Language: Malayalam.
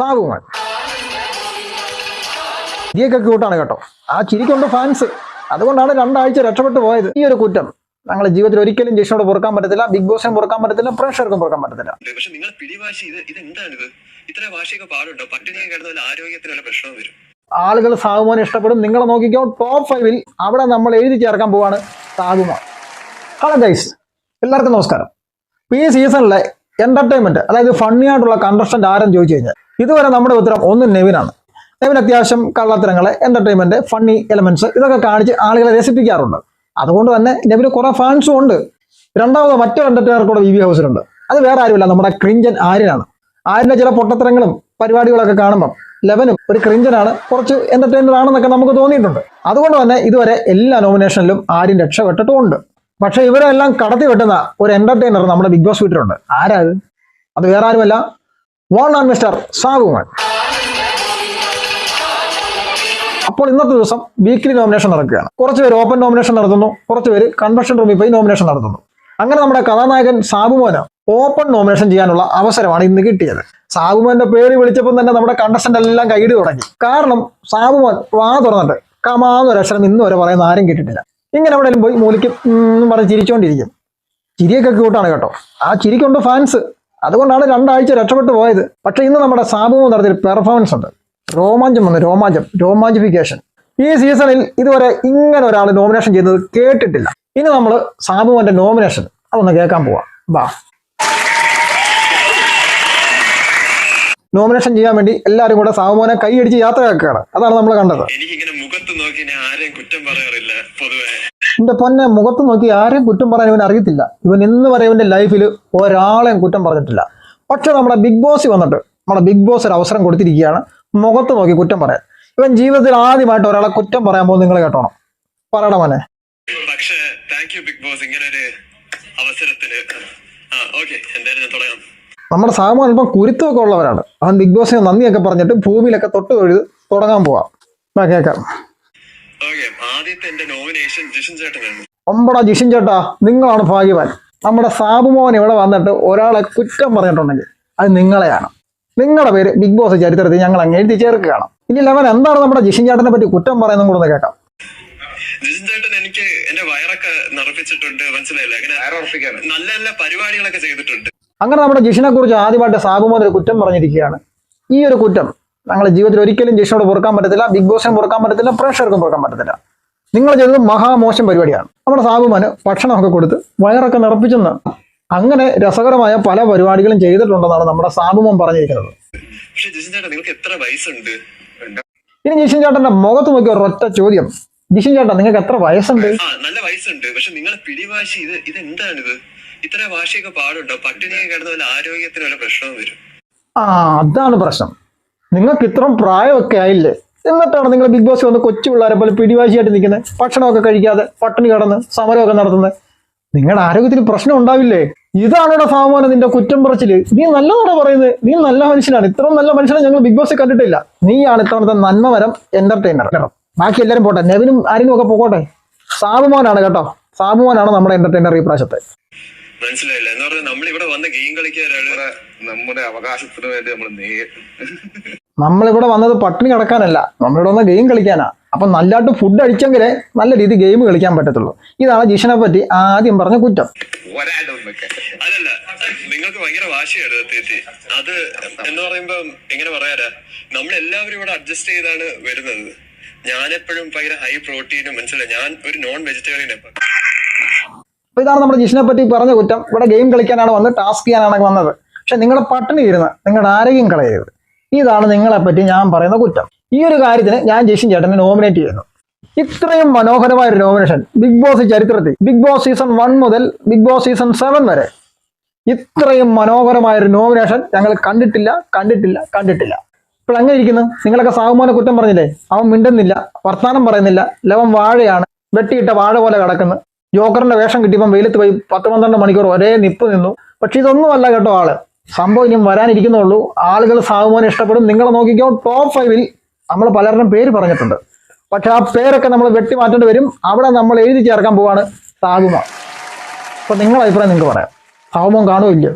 സാബുമാൻ ഇതിയൊക്കെ ക്യൂട്ടാണ് കേട്ടോ. ആ ചിരിക്കൊണ്ട് ഫാൻസ് അതുകൊണ്ടാണ് രണ്ടാഴ്ച രക്ഷപ്പെട്ടു പോയത്. ഈ ഒരു കുറ്റം. ഞങ്ങളെ ജീവിതത്തിൽ ഒരിക്കലും ജിഷിനോട് പൊറുക്കാൻ പറ്റത്തില്ല ബിഗ് ബോസിനും പൊറുക്കാൻ പറ്റത്തില്ല പ്രേക്ഷകർക്കും പൊറുക്കാൻ പറ്റത്തില്ല. പക്ഷെ നിങ്ങൾ പിടിവാശി ഇത് ഇത്ര വാശിയൊക്കെ പാടുണ്ടോ? പട്ടിണിയെ ആരോഗ്യത്തിന് വല്ല പ്രശ്നവും വരും. ആളുകൾ സാബുമാനെ ഇഷ്ടപ്പെടും. നിങ്ങളെ നോക്കിക്കോ ടോപ്പ് ഫൈവിൽ അവിടെ നമ്മൾ എഴുതി ചേർക്കാൻ പോവാണ് സാബുമാൻ. ഹലോ ഗൈസ് എല്ലാവർക്കും നമസ്കാരം. ഈ സീസണിലെ എന്റർടൈൻമെന്റ് അതായത് ഫണ്ണി ആയിട്ടുള്ള കണ്ടസ്റ്റന്റ് ആരെന്ന് ചോദിച്ചു കഴിഞ്ഞാൽ ഇതുവരെ നമ്മുടെ ഉത്തരം ഒന്ന് നെവിനാണ്. നെവിൻ അത്യാവശ്യം കള്ളത്തരങ്ങൾ എന്റർടൈൻമെന്റ് ഫണ്ണി എലമെന്റ്സ് ഇതൊക്കെ കാണിച്ച് ആളുകളെ രസിപ്പിക്കാറുണ്ട്. അതുകൊണ്ട് തന്നെ നെവിന് കുറെ ഫാൻസും ഉണ്ട്. രണ്ടാമത് മറ്റൊരു എന്റർടൈനർ കൂടെ വി വി ഹൗസിലുണ്ട് അത് വേറെ ആരുമില്ല നമ്മുടെ ക്രിഞ്ചൻ ആര്യനാണ്. ആര്യന്റെ ചില പൊട്ടത്തരങ്ങളും പരിപാടികളൊക്കെ കാണുമ്പം ലെവനും ഒരു ക്രിഞ്ചനാണ് കുറച്ച് എന്റർടൈനർ ആണെന്നൊക്കെ നമുക്ക് തോന്നിയിട്ടുണ്ട്. അതുകൊണ്ട് തന്നെ ഇതുവരെ എല്ലാ നോമിനേഷനിലും ആരും രക്ഷപ്പെട്ടിട്ടുമുണ്ട്. പക്ഷേ ഇവരെല്ലാം കടത്തി വെട്ടുന്ന ഒരു എന്റർടൈനർ നമ്മുടെ ബിഗ് ബോസ് വീട്ടിലുണ്ട്. ആരാ അത് വേറെ ആരുമല്ല ആൻഡ് മിസ്റ്റർ സാഗുമാൻ അപ്പോൾ ഇന്നത്തെ ദിവസം വീക്ക്ലി നോമിനേഷൻ നടക്കുകയാണ്. കുറച്ച് പേര് ഓപ്പൺ നോമിനേഷൻ നടത്തുന്നു കുറച്ച് പേര് കൺവെൻഷൻ റൂമിൽ പോയി നോമിനേഷൻ നടത്തുന്നു. അങ്ങനെ നമ്മുടെ കഥാനായകൻ സാബുമോന് ഓപ്പൺ നോമിനേഷൻ ചെയ്യാനുള്ള അവസരമാണ് ഇന്ന് കിട്ടിയത്. സാബുമോന്റെ പേര് വിളിച്ചപ്പോൾ തന്നെ നമ്മുടെ കണ്ടസ്റ്റന്റ് എല്ലാം കൈയിടി തുടങ്ങി. കാരണം സാബുമോൻ വാ തുറന്നിട്ട് കമാന്നൊരു അക്ഷരം ഇന്ന് വരെ പറയുന്ന ആരും കേട്ടിട്ടില്ല. ഇങ്ങനെ എവിടെയെങ്കിലും പോയി മൂലിക്ക് പറഞ്ഞ് ചിരിച്ചോണ്ടിരിക്കും. ചിരിയൊക്കെ ക്യൂട്ടാണ് കേട്ടോ. ആ ചിരിക്കൊണ്ട് ഫാൻസ് അതുകൊണ്ടാണ് രണ്ടാഴ്ച രക്ഷപ്പെട്ടു പോയത്. പക്ഷെ ഇന്ന് നമ്മുടെ സാബുവും നടത്തിയ പെർഫോമൻസ് ഉണ്ട്. രോമാഞ്ചം വന്നു. രോമാഞ്ചം. രോമാഞ്ചിഫിക്കേഷൻ. ഈ സീസണിൽ ഇതുവരെ ഇങ്ങനെ ഒരാൾ നോമിനേഷൻ ചെയ്യുന്നത് കേട്ടിട്ടില്ല. ഇനി നമ്മൾ സാബുവിന്റെ നോമിനേഷൻ അതൊന്ന് കേൾക്കാൻ പോവാം. ബാ. നോമിനേഷൻ ചെയ്യാൻ വേണ്ടി എല്ലാവരും കൂടെ സാബുമോനെ കൈയടിച്ച് യാത്രയാക്കുകയാണ്. അതാണ് നമ്മൾ കണ്ടത്. എനിക്കിങ്ങനെ മുഖത്ത് നോക്കി ആരെയും കുറ്റം പറയാറില്ല പൊതുവെ. എന്റെ പൊന്നെ മുഖത്ത് നോക്കി ആരെയും കുറ്റം പറയാൻ ഇവൻ അറിയത്തില്ല. ഇവൻ ഇന്ന് വരെ ഇവന്റെ ലൈഫിൽ ഒരാളെയും കുറ്റം പറഞ്ഞിട്ടില്ല. പക്ഷെ നമ്മുടെ ബിഗ് ബോസ് വന്നിട്ട് നമ്മുടെ ബിഗ് ബോസ് ഒരു അവസരം കൊടുത്തിരിക്കുകയാണ്. മുഖത്ത് നോക്കി കുറ്റം പറയാൻ. ഇവൻ ജീവിതത്തിൽ ആദ്യമായിട്ട് ഒരാളെ കുറ്റം പറയാൻ പോകുന്നത് നിങ്ങൾ കേട്ടോണം. പറയണ മോനെ. പക്ഷെ താങ്ക് യു ബിഗ് ബോസ് ഇങ്ങനെ ഒരു അവസരത്തിന്. ആ ഓക്കെ എന്തായാലും ഞാൻ തുടങ്ങാം. നമ്മുടെ സാമാൻ ഇപ്പം കുരുത്തമൊക്കെ ഉള്ളവരാണ്. അവൻ ബിഗ് ബോസിന് നന്ദിയൊക്കെ പറഞ്ഞിട്ട് ഭൂമിയിലൊക്കെ തൊട്ട് തൊഴുത് തുടങ്ങാൻ പോവാം. കേൾക്കാം എന്റെ നോമിനേഷൻ ജിഷൻ ചേട്ടനാണ്. ഒമ്പടാ ജിഷിൻ ചേട്ടാ നിങ്ങളാണ് ഭാഗ്യവാൻ. നമ്മുടെ സാബുമോൻ ഇവിടെ വന്നിട്ട് ഒരാളെ കുറ്റം പറഞ്ഞിട്ടുണ്ടെങ്കിൽ അത് നിങ്ങളെയാണ്. നിങ്ങളുടെ പേര് ബിഗ് ബോസ് ചരിത്രത്തിൽ ഞങ്ങൾ അങ്ങ് എഴുതി ചേർക്കുകയാണ്. ഇനി ലെവൻ എന്താണ് നമ്മുടെ ജിഷിൻ ചേട്ടനെ പറ്റി കുറ്റം പറയുന്നതും കൂടെ ഒന്ന് കേൾക്കാം. ജിഷൻ ചേട്ടൻ എനിക്ക് എന്റെ വയറൊക്കെ നിറപ്പിച്ചിട്ടുണ്ട് മനസ്സിലായില്ല? അങ്ങനെ നല്ല നല്ല പരിപാടികളൊക്കെ ചെയ്തിട്ടുണ്ട്. അങ്ങനെ നമ്മുടെ ജിഷിനെ കുറിച്ച് ആദ്യമായിട്ട് സാബുമോൻ ഒരു കുറ്റം പറഞ്ഞിരിക്കുകയാണ്. ഈ ഒരു കുറ്റം ഞങ്ങളുടെ ജീവിതത്തിൽ ഒരിക്കലും ജിഷിനോട് പൊറുക്കാൻ പറ്റത്തില്ല ബിഗ് ബോസിനും പൊറുക്കാൻ പറ്റത്തില്ല പ്രേക്ഷകർക്കും പൊറുക്കാൻ പറ്റത്തില്ല. നിങ്ങൾ ചെയ്തത് മഹാമോശം പരിപാടിയാണ്. നമ്മുടെ സാബുമാന് ഭക്ഷണമൊക്കെ കൊടുത്ത് വയറൊക്കെ നിറപ്പിച്ചെന്ന് അങ്ങനെ രസകരമായ പല പരിപാടികളും ചെയ്തിട്ടുണ്ടെന്നാണ് നമ്മുടെ സാബുമൻ പറഞ്ഞിരിക്കുന്നത്. ഇനി ജിഷൻ ചേട്ടന്റെ മുഖത്ത് നോക്കിയ ഒരൊറ്റ ചോദ്യം. ജിഷൻ ചേട്ടാ നിങ്ങൾക്ക് എത്ര വയസ്സുണ്ട്? ആ നല്ല വയസ്സുണ്ട്. പക്ഷെ നിങ്ങളെ പിടിവാശി ഇത് ഇത് എന്താണിത് ഇത്ര വാശിയൊക്കെ പാടുണ്ടോ? പട്ടിണിയൊക്കെ കിടന്ന വല്ല ആരോഗ്യത്തിന് വല്ല പ്രശ്നവും വരും. ആ അതാണ് പ്രശ്നം. നിങ്ങൾക്ക് ഇത്രയും പ്രായമൊക്കെ ആയില്ലേ? എന്നിട്ടാണ് നിങ്ങൾ ബിഗ് ബോസ് വന്ന് കൊച്ചു പിള്ളേരെ പോലെ പിടിവാശിയായിട്ട് നിൽക്കുന്നത് ഭക്ഷണമൊക്കെ കഴിക്കാതെ പട്ടിണി കടന്ന് സമരമൊക്കെ നടത്തുന്നത് നിങ്ങളുടെ ആരോഗ്യത്തിന് പ്രശ്നം ഉണ്ടാവില്ലേ? ഇതാണോടെ സാമാനം നിന്റെ കുറ്റം പറച്ചിൽ? നീ നല്ലതാണ് പറയുന്നത്? നീ നല്ല മനുഷ്യനാണ്. ഇത്ര നല്ല മനുഷ്യനെ ഞങ്ങൾ ബിഗ് ബോസ് കണ്ടിട്ടില്ല. നീയാണ് ഇത്തവണത്തെ നന്മവരം എന്റർടൈനർ ബാക്കി എല്ലാവരും പോട്ടെ. നെവിനും ആരും ഒക്കെ പോകട്ടെ? സാബുമോനാണ് കേട്ടോ. സാബുമോനാണ് നമ്മുടെ എന്റർടൈനർ ഈ പ്രാവശ്യത്തെ. മനസ്സിലായില്ല? എന്ന് പറഞ്ഞാൽ നമ്മൾ ഇവിടെ വന്ന് ഗെയിം കളിക്കാൻ നമ്മുടെ അവകാശത്തിന് വേണ്ടി നമ്മൾ നേ നമ്മളിവിടെ വന്നത് പട്ടിണി കിടക്കാനല്ല. നമ്മളിവിടെ വന്ന ഗെയിം കളിക്കാനാ. അപ്പം നല്ലതായിട്ട് ഫുഡ് അടിച്ചെങ്കിലേ നല്ല രീതി ഗെയിം കളിക്കാൻ പറ്റത്തുള്ളൂ. ഇതാണ് ജിഷനെ പറ്റി ആദ്യം പറഞ്ഞ കുറ്റം. അതല്ല നിങ്ങൾക്ക് ഭയങ്കര വാശിയാണ് തേത്തി അത് എന്ന് പറയുമ്പോ എങ്ങനെ പറയാനാ? നമ്മളെല്ലാവരും ഇവിടെ അഡ്ജസ്റ്റ് ചെയ്താണ് വരുന്നത്. ഞാനെപ്പോഴും ഭയങ്കര ഹൈ പ്രോട്ടീനും മനസ്സിലായി. ഞാൻ ഒരു നോൺ വെജിറ്റേറിയൻ അപ്പൊ ഇതാണ് നമ്മുടെ ജിഷിനെ പറ്റി പറഞ്ഞ കുറ്റം. ഇവിടെ ഗെയിം കളിക്കാനാണ് വന്നത് ടാസ്ക് ചെയ്യാനാണ് വന്നത്. പക്ഷെ നിങ്ങളുടെ പട്ടിണി ഇരുന്ന് നിങ്ങളുടെ ആരോഗ്യം കളയരുത്. ഇതാണ് നിങ്ങളെ പറ്റി ഞാൻ പറയുന്ന കുറ്റം. ഈ ഒരു കാര്യത്തിന് ഞാൻ ജിഷിൻ ചേട്ടനെ നോമിനേറ്റ് ചെയ്യുന്നു. ഇത്രയും മനോഹരമായ ഒരു നോമിനേഷൻ ബിഗ് ബോസ് ചരിത്രത്തിൽ ബിഗ് ബോസ് സീസൺ വൺ മുതൽ ബിഗ് ബോസ് സീസൺ സെവൻ വരെ. ഇത്രയും മനോഹരമായ ഒരു നോമിനേഷൻ ഞങ്ങൾ കണ്ടിട്ടില്ല കണ്ടിട്ടില്ല കണ്ടിട്ടില്ല. ഇപ്പോൾ അങ്ങനെ ഇരിക്കുന്നു നിങ്ങളൊക്കെ സാഹുമോനെ കുറ്റം പറഞ്ഞില്ലേ? അവൻ മിണ്ടുന്നില്ല വർത്താനം പറയുന്നില്ല ലവൻ വാഴയാണ് വെട്ടിയിട്ട വാഴ പോലെ കിടക്കുന്നു. ജോക്കറിന്റെ വേഷം കിട്ടിയപ്പം വെയിലത്ത് പോയി പത്ത് പന്ത്രണ്ട് മണിക്കൂർ ഒരേ നിപ്പ് നിന്നു. പക്ഷെ ഇതൊന്നുമല്ല കേട്ടോ ആൾ. സംഭവം ഇനിയും വരാനിരിക്കുന്നുള്ളൂ ആളുകൾ സാഹുമോനെ ഇഷ്ടപ്പെടും. നിങ്ങളെ നോക്കിക്കോ ടോപ്പ് ഫൈവിൽ നമ്മൾ പലരുടെയും പേര് പറഞ്ഞിട്ടുണ്ട്. പക്ഷെ ആ പേരൊക്കെ നമ്മൾ വെട്ടി മാറ്റേണ്ടി വരും. അവിടെ നമ്മൾ എഴുതി ചേർക്കാൻ പോവാണ് സാഹുമ അപ്പൊ നിങ്ങളുടെ അഭിപ്രായം നിങ്ങൾക്ക് പറയാം. സാഹുമോൻ കാണുമോ ഇല്ലയോ?